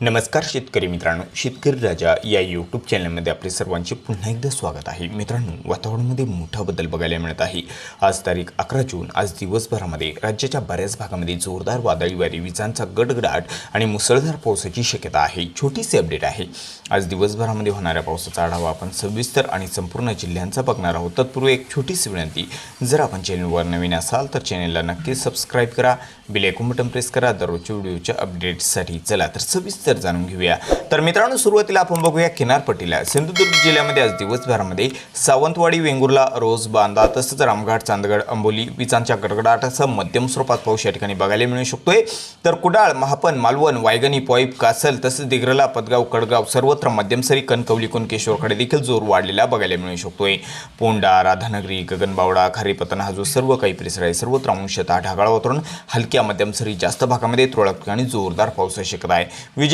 नमस्कार शेतकरी मित्रांनो शेतकरी राजा या यूट्यूब चॅनलमध्ये आपले सर्वांचे पुन्हा एकदा स्वागत आहे. मित्रांनो वातावरणामध्ये मोठा बदल बघायला मिळत आहे. आज तारीख अकरा जून आज दिवसभरामध्ये राज्याच्या बऱ्याच भागामध्ये जोरदार वादळी वारी विजांचा गडगडाट आणि मुसळधार पावसाची शक्यता आहे. छोटीशी अपडेट आहे. आज दिवसभरामध्ये होणाऱ्या पावसाचा आढावा आपण सविस्तर आणि संपूर्ण जिल्ह्यांचा बघणार आहोत. तत्पूर्वी एक छोटीशी विनंती जर आपण चॅनलवर नवीन असाल तर चॅनलला नक्कीच सबस्क्राईब करा बेल बटन प्रेस करा दररोजच्या व्हिडिओच्या अपडेट्ससाठी चला तर सविस्तर जाणून घेऊया. तर मित्रांनो सुरुवातीला आपण बघूया किनारपट्टीला. सिंधुदुर्ग जिल्ह्यामध्ये आज दिवसभरामध्ये सावंतवाडी वेंगुर्ला रोज बांदा तसंच रामघाट चांदगड अंबोली विजांच्या गडगडाटासह मध्यम स्वरूपात पाऊस या ठिकाणी बघायला मिळू शकतोय. तर कुडाळ महापन मालवण वायगणी पॉईप कासल तसंच दिग्रला पदगाव कडगाव सर्वत्र मध्यम सरी कणकवली कुणकेश्वरकडे देखील जोर वाढलेला बघायला मिळू शकतोय. पोंडा राधानगरी गगनबावडा खारेपतन हा जो सर्व काही परिसर आहे. सर्वत्र अंशतः ढगाळ वातावरण हलक्या मध्यम सरी जास्त भागामध्ये तुरळक ठिकाणी जोरदार पावसाची शक्यता आहे.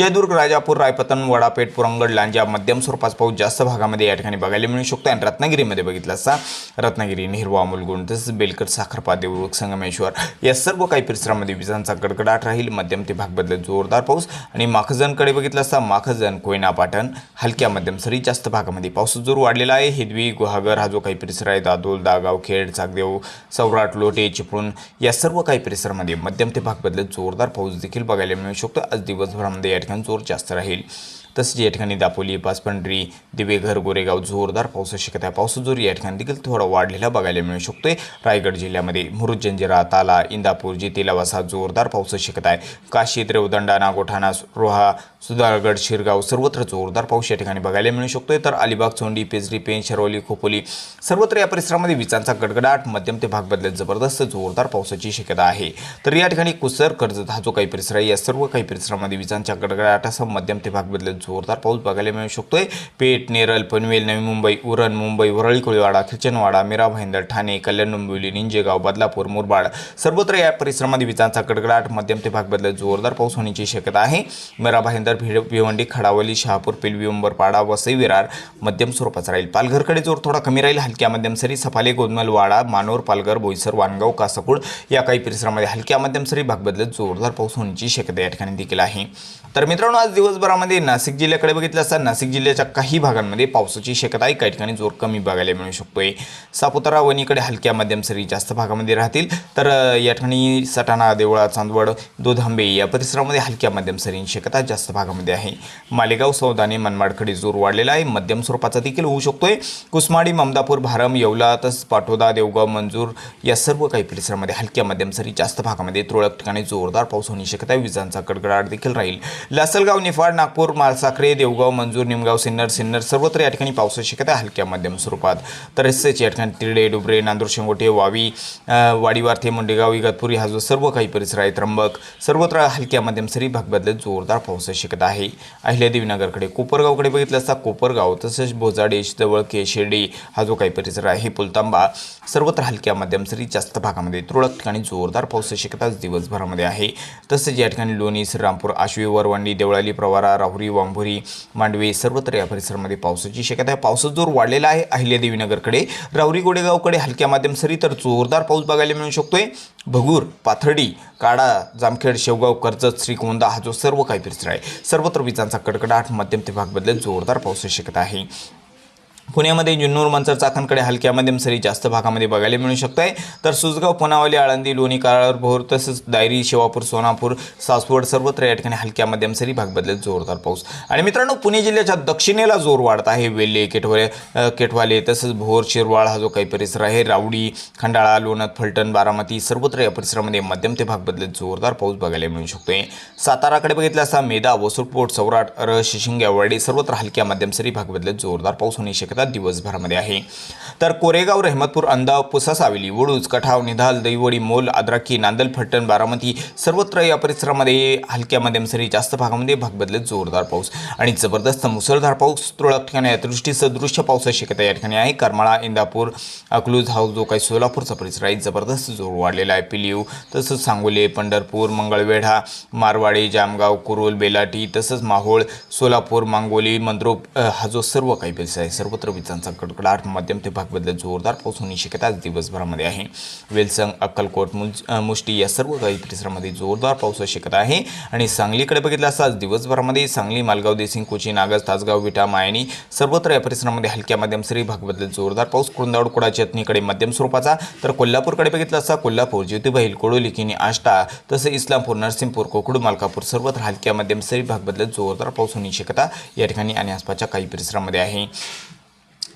विजयदुर्ग राजापूर रायपतन वडापेठ पुरंगड लांजा मध्यम स्वरूपाचा पाऊस जास्त भागामध्ये या ठिकाणी बघायला मिळू शकतो. आणि रत्नागिरीमध्ये बघितलं असता रत्नागिरी निर्वा मुलगुण तसंच बेलकर साखरपा देऊळ संगमेश्वर या सर्व काही परिसरामध्ये विजांचा गडगडाट राहील. मध्यम ते भाग बदलत जोरदार पाऊस. आणि माखजनकडे बघितलं असता माखजन कोयना पाटण हलक्या मध्यम सरी जास्त भागामध्ये पाऊस जोर वाढलेला आहे. हिदवी गुहागर हा जो काही परिसर आहे दादोल दागाव खेड चाकदेव सौराट लोटे चिपळूण या सर्व काही परिसरामध्ये मध्यम ते भाग बदलत जोरदार पाऊस देखील बघायला मिळू शकतो. आज दिवसभरामध्ये या ठिकाणी जोर जास्त राहील. तसेच या ठिकाणी दापोली पाचपंढरी दिवेघर गोरेगाव जोरदार पावसाची शक्यता आहे पावसाचा जोर या ठिकाणी देखील थोडा वाढलेला बघायला मिळू शकतोय. रायगड जिल्ह्यामध्ये मुरुड जंजिरा ताला इंदापूर जितेलावासा जोरदार पावसाची शक्यता आहे. काशी रेवदंडा नागोठाणा रोहा सुधारगड शिरगाव सर्वत्र जोरदार पाऊस या ठिकाणी बघायला मिळू शकतोय. तर अलिबाग चोंडी पेजरी पेन शरवली खोपोली सर्वत्र या परिसरामध्ये विजांचा गडगडाट मध्यम ते भाग बदलत जबरदस्त जोरदार पावसाची शक्यता आहे. तर या ठिकाणी कुसर कर्जत हा जो काही परिसर आहे या सर्व काही परिसरामध्ये विजांच्या गडगडाटासह मध्यम ते भाग बदलत जोरदार पाऊस बघायला मिळू शकतोय. पेठ नेरल पनवेल नवी मुंबई उरण मुंबई वरळी कोळीवाडा खिचनवाडा मीरा भाईंदर ठाणे कल्याण डोंबिवली निंजेगाव बदलापूर मुरबाड सर्वत्र या परिसरामध्ये विजांचा गडगडाट मध्यम ते भाग बदलत जोरदार पाऊस होण्याची शक्यता आहे. मीरा भाईंदर भिड भिवंडी खडावली शहापूर पिलवी उंबरपाडा वसई विरार मध्यम स्वरूपाचा राहील. पालघरकडे जोर थोडा कमी राहील. हलक्या मध्यम सरी सफाले गोंदमलवाडा मानोर पालघर बोईसर वानगाव कासापूर या काही परिसरामध्ये हलक्या मध्यम सरी भाग बदलत जोरदार पाऊस होण्याची शक्यता या ठिकाणी देखील आहे. तर मित्रांनो आज दिवसभरामध्ये नाशिक जिल्ह्याकडे बघितलं असता नाशिक जिल्ह्याच्या काही भागांमध्ये पावसाची शक्यता आहे. काही ठिकाणी जोर कमी बघायला मिळू शकतोय. सापुतारा वणीकडे हलक्या मध्यम सरी जास्त भागामध्ये राहतील. तर या ठिकाणी सटाणा देवळा चांदवड दोधांबे या परिसरामध्ये हलक्या मध्यम सरींची शक्यता जास्त भागामध्ये आहे. मालेगाव सौदाने मनमाडकडे जोर वाढलेला आहे. मध्यम स्वरूपाचा देखील होऊ शकतोय. कुसमाडी ममदापूर भारम येवला तसंच पाटोदा देवगाव मंजूर या सर्व काही परिसरामध्ये हलक्या मध्यम सरी जास्त भागामध्ये तुरळक ठिकाणी जोरदार पाऊस होण्याची शक्यता आहे. विजांचा कडकडाट देखील राहील. लासलगाव निफाड नागपूर मालसाखरे देवगाव मंजूर निमगाव सिन्नर सिन्नर सर्वत्र या ठिकाणी पावसाची शक्यता हलक्या मध्यम स्वरूपात. तर तसेच या ठिकाणी तिरडे डुबरे नांदूर शेंगोटे वावी वाडीवारथे वाडीवार्थे मुंडेगाव इगतपुरी हा जो सर्व काही परिसर आहे त्र्यंबक सर्वत्र हलक्या मध्यम सरी भागबदलत जोरदार पावसाची शक्यता आहे. अहिल्यादेवीनगरकडे कोपरगावकडे बघितलं असता कोपरगाव तसेच बोजाडेश जवळ के हा जो काही परिसर आहे पुलतांबा सर्वत्र हलक्या मध्यम सरी जास्त भागामध्ये तुरळक ठिकाणी जोरदार पावसाची शक्यता दिवसभरामध्ये आहे. तसेच या ठिकाणी लोणी श्रीरामपूर आशवी परवांडी देवळाली प्रवारा राहुरी वांभुरी मांडवे सर्वत्र या परिसरामध्ये पावसाची शक्यता आहे. पावसाचा जोर वाढलेला आहे अहिल्यादेवीनगरकडे राहुरी गोडेगावकडे हलक्या माध्यम सरी तर जोरदार पाऊस बघायला मिळू शकतोय. भगूर पाथर्डी काडा जामखेड शेवगाव कर्जत श्रीगोंदा हा जो सर्व काही परिसर आहे सर्वत्र विजांचा कडकडाट मध्यम ते भाग बदलेल जोरदार पावसाची शक्यता आहे. पुण्यामध्ये जुन्नूर मंचर चाकणकडे हलक्या मध्यम सरी जास्त भागामध्ये बघायला मिळू शकत आहे तर सुजगाव पुनावली आळंदी लोणी काळार भोर तसंच दायरी शेवापूर सोनापूर सासवड सर्वत्र या ठिकाणी हलक्या मध्यम सरी भाग बदलत जोरदार पाऊस. आणि मित्रांनो पुणे जिल्ह्याच्या दक्षिणेला जोर वाढत आहे. वेल्हे केटवले केठवाले केटवाले तसंच भोर शिरवाळ हा जो काही परिसर आहे रावडी खंडाळा लोणत फलटण बारामती सर्वत्र या परिसरामध्ये मध्यम ते भाग बदलत जोरदार पाऊस बघायला मिळू शकतोय. साताराकडे बघितला असता मेदा वसुटपोट सौराट र शिशिंग्यावाडी सर्वत्र हलक्या मध्यम सरी भाग बदलत जोरदार पाऊस होण्याची शक्यता दिवसभरामध्ये आहे. तर कोरेगाव रहमतपूर अंदाव पुसा सावली वडूज कठाव निधाल दैवडी मोल आद्राकी नांदल फट्टण बारामती सर्वत्र या परिसरामध्ये हलक्या मध्यम सरी जास्त भागामध्ये भागबदलत जोरदार पाऊस आणि जबरदस्त मुसळधार पाऊस. तुरळक ठिकाणी अतिवृष्टी सदृश्य पावसाची शक्यता या ठिकाणी आहे. करमाळा इंदापूर अकलूज हा जो काही सोलापूरचा परिसर आहे. जबरदस्त जोर वाढलेला आहे. पिलीव तसंच सांगोले पंढरपूर मंगळवेढा मारवाडी जामगाव कुरोल बेलाटी तसंच माहोळ सोलापूर मांगोली मंद्रोप हा जो सर्व काही परिसर आहे सर्व सर्वत्र विजांचा कडकडाट मध्यम ते भाग बदलत जोरदार पाऊस होण्याची शक्यता आज दिवसभरामध्ये आहे. वेलसंग अक्कलकोट मुज मुष्टी या सर्व काही परिसरामध्ये जोरदार पावसाची शक्यता आहे. आणि सांगलीकडे बघितलं असता आज दिवसभरामध्ये सांगली मालगाव देसिंग कोची नागज तासगाव विटा मायनी सर्वत्र या परिसरामध्ये हलक्या मध्यम सरी भाग जोरदार पाऊस कुरुंदावड कुडा चटणीकडे मध्यम स्वरूपाचा. तर कोल्हापूरकडे बघितलं असता कोल्हापूर ज्योतिबाईल कोडोली किनी आष्टा तसेच इस्लामपूर नरसिंहपूर कोकडू मालकापूर सर्वत्र हलक्या मध्यम सरी भाग बदलत जोरदार पाऊस होण्याची शक्यता या ठिकाणी आणि आसपासच्या काही परिसरामध्ये आहे.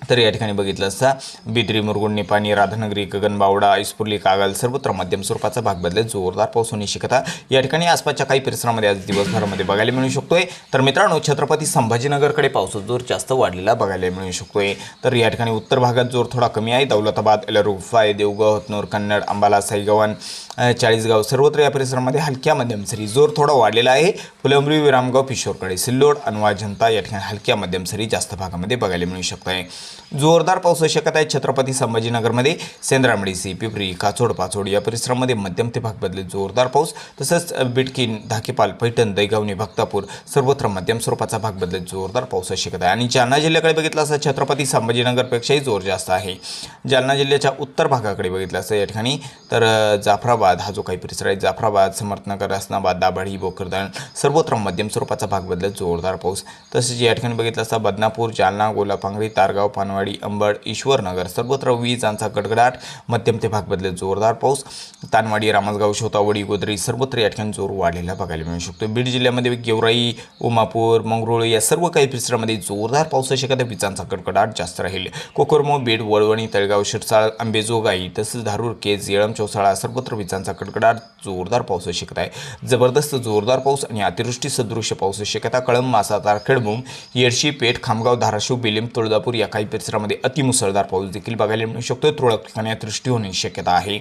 तर या ठिकाणी बघितलं असता बिद्री मुरगुड निपाणी राधानगरी गगनबावडा इस्पुर्ली कागल सर्वत्र मध्यम स्वरूपाचा भाग बदलत जोरदार पाऊस होण्याची शक्यता. या ठिकाणी आसपासच्या काही परिसरामध्ये आज दिवसभरामध्ये बघायला मिळू शकतोय. तर मित्रांनो छत्रपती संभाजीनगरकडे पावसाचा जोर जास्त वाढलेला बघायला मिळू शकतोय. तर या ठिकाणी उत्तर भागात जोर थोडा कमी आहे. दौलताबाद एलरुफाय देवगाव हतनूर कन्नड अंबाला साईगवन चाळीसगाव सर्वत्र या परिसरामध्ये हलक्या मध्यम सरी जोर थोडा वाढलेला आहे. फुलंब्री विरामगाव पिशोरकडे सिल्लोड अनवा जनता या ठिकाणी हलक्या मध्यम सरी जास्त भागामध्ये बघायला मिळू शकत आहे जोरदार पाऊस होऊ शकत आहे छत्रपती संभाजीनगरमध्ये. सेंद्रामडीसी पिपरी काचोड पाचोड या परिसरामध्ये मध्यम ते भाग बदले जोरदार पाऊस. तसंच बिटकीन धाकेपाल पैठण दैगावणी भक्तापूर सर्वत्र मध्यम स्वरूपाचा भाग बदलत जोरदार पाऊस होऊ शकत आहे. आणि जालना जिल्ह्याकडे बघितलं असं छत्रपती संभाजीनगरपेक्षाही जोर जास्त आहे. जालना जिल्ह्याच्या उत्तर भागाकडे बघितलं असं या ठिकाणी. तर जाफराबाद हा जो काही परिसर आहे जाफराबाद समर्थनगर असनाबाद दाभाडी बोकरदन सर्वत्र मध्यम स्वरूपाचा भाग बदलत जोरदार पाऊस. तसेच या ठिकाणी बघितलं असता बदनापूर जालना गोलापांगरी तारगाव पानवाडी अंबड ईश्वरनगर सर्वत्र विजांचा गडगडाट. मध्यम ते भाग बदलत जोरदार पाऊस. तानवाडी रामसगाव शोतावडी गोदरी सर्वत्र या ठिकाणी जोर वाढलेला बघायला मिळू शकतो. बीड जिल्ह्यामध्ये गेवराई उमापूर मंगरुळ या सर्व काही परिसरामध्ये जोरदार पावसाची एखाद्या विजांचा कडकडाट जास्त राहील. कोकरमो बीड वळवणी तळगाव शिरसाळ आंबेजोगाई तसंच धारूर केज येळम चौसाळा सर्वत्र विजांचा कडकडाट जोरदार पाऊस शक्यता आहे. जबरदस्त जोरदार पाऊस आणि अतिवृष्टी सदृश्य पाऊस शक्यता कळंब मासा तारखेडमुम येडशी पेठ खामगाव धाराशिव बिलिम तुळजापूर या काही परिसरामध्ये अतिमुसळधार पाऊस देखील बघायला मिळू शकतो तुरळक ठिकाणी अतिवृष्टी होण्याची शक्यता आहे.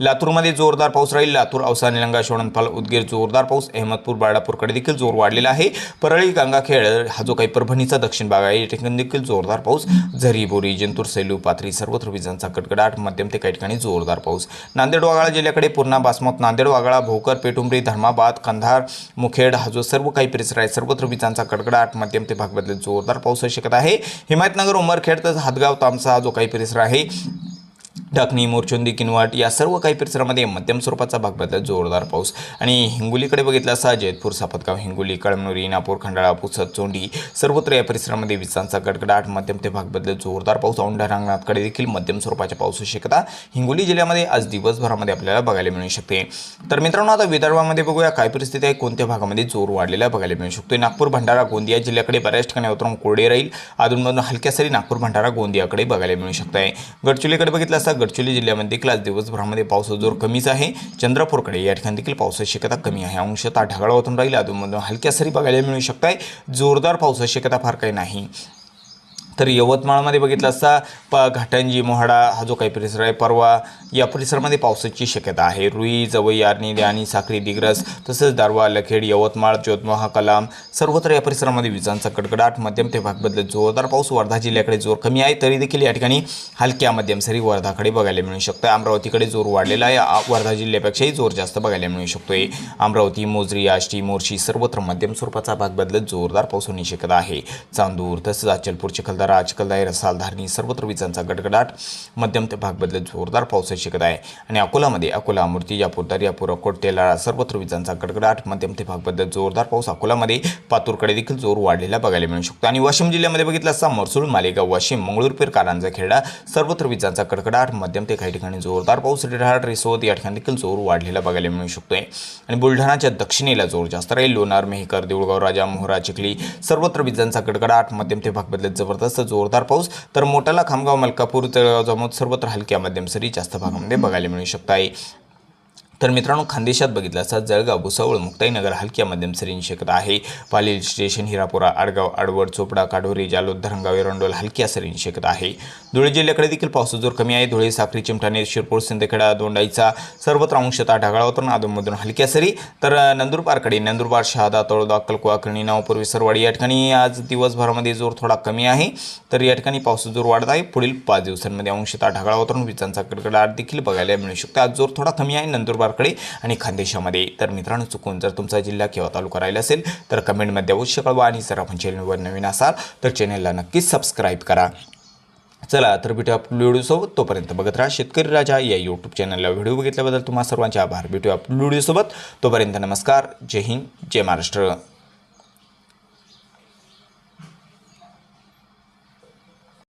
लातूरमध्ये जोरदार पाऊस राहील. लातूर औसा निलंगा शोणनपाल उदगीर जोरदार पाऊस. अहमदपूर बाळापूरकडे देखील जोर वाढलेला आहे. परळी गंगाखेड हा जो काही परभणीचा दक्षिण भाग आहे या ठिकाणी देखील जोरदार पाऊस. झरी बोरी जिंतूर सेलू पात्री सर्वत्र विजांचा कडकडाट. मध्यम ते काही ठिकाणी जोरदार पाऊस. नांदेड वागाळा जिल्ह्याकडे पूर्णा बासमत नांदेड वागाळा भोकर पेटुंबरी धर्माबाद कंधार मुखेड हा जो सर्व काही परिसर आहे सर्वत्र विजांचा कडकडाट. मध्यम ते भाग जोरदार पाऊस होऊ शकत आहे. हिमायतनगर उमर उमरखेड तर हातगाव तामसा जो काही परिसर आहे ढाकणी मोरचोंदी किनवाट या सर्व काही परिसरामध्ये मध्यम स्वरूपाचा भाग बदलत जोरदार पाऊस. आणि हिंगोलीकडे बघितला असता जैतपूर सापतगाव हिंगोली कळमनुरी नापूर खंडाळा पुसद चोंडी सर्वत्र या परिसरामध्ये विजांचा गडगडाट मध्यम ते भाग बदलत जोरदार पाऊस. औंढा रांगणातकडे देखील मध्यम स्वरूपाच्या पाऊस शक्यता हिंगोली जिल्ह्यामध्ये आज दिवसभरामध्ये आपल्याला बघायला मिळू शकते. तर मित्रांनो आता विदर्भामध्ये बघूया काय परिस्थिती आहे. कोणत्या भागामध्ये जोर वाढलेला बघायला मिळू शकतो नागपूर भंडारा गोंदिया जिल्ह्याकडे बऱ्याच ठिकाणी उतरून कोरडे राहील. अधूनमधून हलक्या सरी नागपूर भंडारा गोंदियाकडे बघायला मिळू शकत आहे गडचिरोलीकडे बघितलं असता गडचिरोली जिल्ह्यामध्ये देखील आज दिवसभरामध्ये पावसाचा जोर कमीच आहे. चंद्रपूरकडे या ठिकाणी देखील पावसाची शक्यता कमी आहे. अंशतः ढगाळ होतून राहील. अधूनमधून हलक्या सरी बघायला मिळू शकत आहे जोरदार पावसाची शक्यता फार काही नाही. तर यवतमाळमध्ये बघितलं असता प घाटंजी मोहाडा हा जो काही परिसर आहे परवा या परिसरामध्ये पावसाची शक्यता आहे. रुई जवई आर्निदे आणि साखरी दिग्रस तसेच दारवा लखेड यवतमाळ जोतमहा कलाम सर्वत्र या परिसरामध्ये विजांचा कडकडाट मध्यम ते भाग बदलत जोरदार पाऊस वर्धा जिल्ह्याकडे जोर कमी आहे तरी देखील या ठिकाणी हलक्या मध्यम सरी वर्धाकडे बघायला मिळू शकतो. अमरावतीकडे जोर वाढलेला आहे वर्धा जिल्ह्यापेक्षाही जोर जास्त बघायला मिळू शकतोय. अमरावती मोजरी आष्टी मोर्शी सर्वत्र मध्यम स्वरूपाचा भाग बदलत जोरदार पाऊस होण्याची शक्यता आहे. चांदूर तसेच अचलपूर चिखल चिखलदाई रसाल धारणी सर्वत्र विजांचा गडगडाट. मध्यम ते भाग बदलत जोरदार पाऊस शिकत आहे. आणि अकोलामध्ये अकोला मूर्तिजापूर दर्यापूर अकोट तेलाळा सर्वत्र विजांचा गडगडाट. मध्यम ते भाग बदलत जोरदार पाऊस अकोलामध्ये. पातूरकडे देखील जोर वाढलेला बघायला मिळू शकतो. आणि वाशिम जिल्ह्यामध्ये बघितलं असता मरसूळ मालेगाव वाशिम मंगळूरपीर कारंजा खेडा सर्वत्र विजांचा कडकडाट मध्यम ते काही ठिकाणी जोरदार पाऊस. रिढाड रिसोद या ठिकाणी देखील जोर वाढलेला बघायला मिळू शकतोय. आणि बुलढाणाच्या दक्षिणेला जोर जास्त राहील. लोणार मेहकर देऊळगाव राजा मोहरा चिखली सर्वत्र विजांचा कडकडाट मध्यम ते भाग बदलत जबरदस्त जोरदार पाऊस तर मोठाला खामगाव मलकापूर तळगाव जमोद सर्वत्र हलक्या मध्यम सरी जास्त भागामध्ये बघायला मिळू शकत आहे तर मित्रांनो खानदेशात बघितलं असता जळगाव भुसावळ मुक्ताईनगर हलक्या मध्यम सरींची शक्यता आहे. पालील स्टेशन हिरापुरा आडगाव आडवड चोपडा काढोरी जालोद धरणगाव एरंडोल हलक्या सरींची शक्यता आहे. धुळे जिल्ह्याकडे देखील पावसाचा जोर कमी आहे. धुळे साखरी चिमठाणे शिरपूर सिंदखेडा दोंडाईचा सर्वत्र अंशतः ढगाळ होतो आदमधून हलक्या सरी. तर नंदुरबारकडे नंदुरबार शहादा तळोदा अक्कलकुवा कळणी नावपूर विसरवाडी या ठिकाणी आज दिवसभरामध्ये जोर थोडा कमी आहे. तर या ठिकाणी पावसाचा जोर वाढत आहे. पुढील पाच दिवसांमध्ये अंशतः ढगाळ होतो विजांचा कडकडाट देखील बघायला मिळू शकतो. आज जोर थोडा कमी आहे. नंदुरबार नंदुरबारकडे आणि खानदेशामध्ये. तर मित्रांनो चुकून जर तुमचा जिल्हा किंवा तालुका राहिला असेल तर कमेंटमध्ये अवश्य कळवा आणि जर आपण चॅनलवर नवीन असाल तर चॅनलला नक्कीच सबस्क्राईब करा. चला तर भेटू आपल्या व्हिडिओसोबत. तोपर्यंत बघत राहा शेतकरी राजा या यूट्यूब चॅनलला व्हिडिओ बघितल्याबद्दल तुम्हा सर्वांचे आभार. भेटू आपल्या व्हिडिओसोबत. तोपर्यंत नमस्कार. जय हिंद. जय महाराष्ट्र.